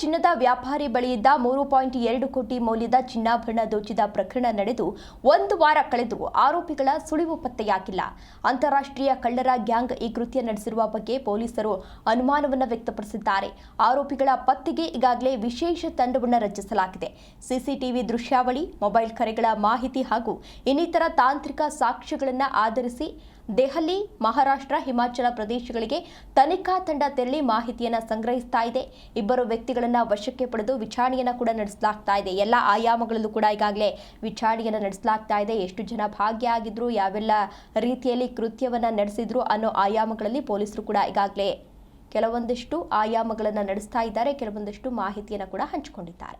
ಚಿನ್ನದ ವ್ಯಾಪಾರಿ ಬಳಿಯಿದ್ದ ಮೂರು ಪಾಯಿಂಟ್ ಎರಡು ಕೋಟಿ ಮೌಲ್ಯದ ಚಿನ್ನಾಭರಣ ದೋಚಿದ ಪ್ರಕರಣ ನಡೆದು ಒಂದು ವಾರ ಕಳೆದು ಆರೋಪಿಗಳ ಸುಳಿವು ಪತ್ತೆಯಾಗಿಲ್ಲ. ಅಂತಾರಾಷ್ಟ್ರೀಯ ಕಳ್ಳರ ಗ್ಯಾಂಗ್ ಈ ಕೃತ್ಯ ನಡೆಸಿರುವ ಬಗ್ಗೆ ಪೊಲೀಸರು ಅನುಮಾನವನ್ನು ವ್ಯಕ್ತಪಡಿಸಿದ್ದಾರೆ. ಆರೋಪಿಗಳ ಪತ್ತೆಗೆ ಈಗಾಗಲೇ ವಿಶೇಷ ತಂಡವನ್ನು ರಚಿಸಲಾಗಿದೆ. ಸಿಸಿಟಿವಿ ದೃಶ್ಯಾವಳಿ, ಮೊಬೈಲ್ ಕರೆಗಳ ಮಾಹಿತಿ ಹಾಗೂ ಇನ್ನಿತರ ತಾಂತ್ರಿಕ ಸಾಕ್ಷ್ಯಗಳನ್ನು ಆಧರಿಸಿ ದೆಹಲಿ, ಮಹಾರಾಷ್ಟ್ರ, ಹಿಮಾಚಲ ಪ್ರದೇಶಗಳಿಗೆ ತನಿಖಾ ತಂಡ ತೆರಳಿ ಮಾಹಿತಿಯನ್ನು ಸಂಗ್ರಹಿಸ್ತಾ ಇದೆ. ಇಬ್ಬರು ವ್ಯಕ್ತಿಗಳನ್ನು ವಶಕ್ಕೆ ಪಡೆದು ವಿಚಾರಣೆಯನ್ನ ಕೂಡ ನಡೆಸಲಾಗ್ತಾ ಇದೆ. ಎಲ್ಲ ಆಯಾಮಗಳಲ್ಲೂ ಕೂಡ ಈಗಾಗಲೇ ವಿಚಾರಣೆಯನ್ನ ನಡೆಸಲಾಗ್ತಾ ಇದೆ. ಎಷ್ಟು ಜನ ಭಾಗಿಯಾಗಿದ್ರು ಯಾವೆಲ್ಲ ರೀತಿಯಲ್ಲಿ ಕೃತ್ಯವನ್ನ ನಡೆಸಿದ್ರು ಅನ್ನೋ ಆಯಾಮಗಳಲ್ಲಿ ಪೊಲೀಸರು ಕೂಡ ಈಗಾಗಲೇ ಕೆಲವೊಂದಿಷ್ಟು ಆಯಾಮಗಳನ್ನು ನಡೆಸ್ತಾ ಇದ್ದಾರೆ. ಕೆಲವೊಂದಿಷ್ಟು ಮಾಹಿತಿಯನ್ನು ಕೂಡ ಹಂಚಿಕೊಂಡಿದ್ದಾರೆ.